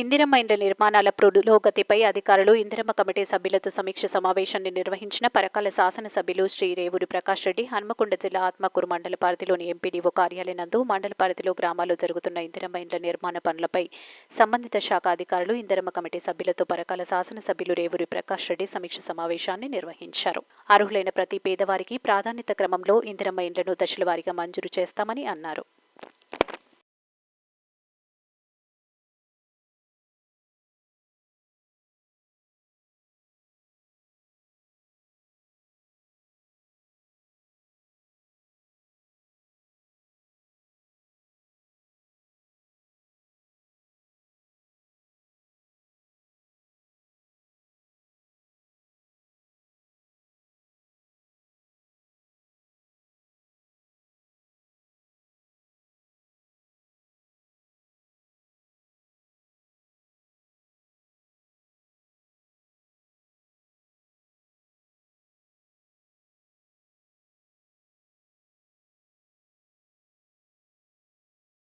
ఇందిరమ్మ ఇండ్ల నిర్మాణాల పురోగతిపై అధికారులు ఇందిరమ్మ కమిటీ సభ్యులతో సమీక్ష సమావేశాన్ని నిర్వహించిన పరకాల శాసనసభ్యులు శ్రీ రేవూరి ప్రకాష్ రెడ్డి హన్మకొండ జిల్లా ఆత్మకూరు మండల పరిధిలోని ఎంపీడీఓ కార్యాలయం నందు మండల పరిధిలో గ్రామాల్లో జరుగుతున్న ఇందిరమ్మ ఇండ్ల నిర్మాణ పనులపై సంబంధిత శాఖ అధికారులు ఇందిరమ్మ కమిటీ సభ్యులతో పరకాల శాసనసభ్యులు రేవూరి ప్రకాష్ రెడ్డి సమీక్ష సమావేశాన్ని నిర్వహించారు. అర్హులైన ప్రతి పేదవారికి ప్రాధాన్యత క్రమంలో ఇందిరమ్మ ఇండ్లను దశల వారీగా మంజూరు చేస్తామని అన్నారు.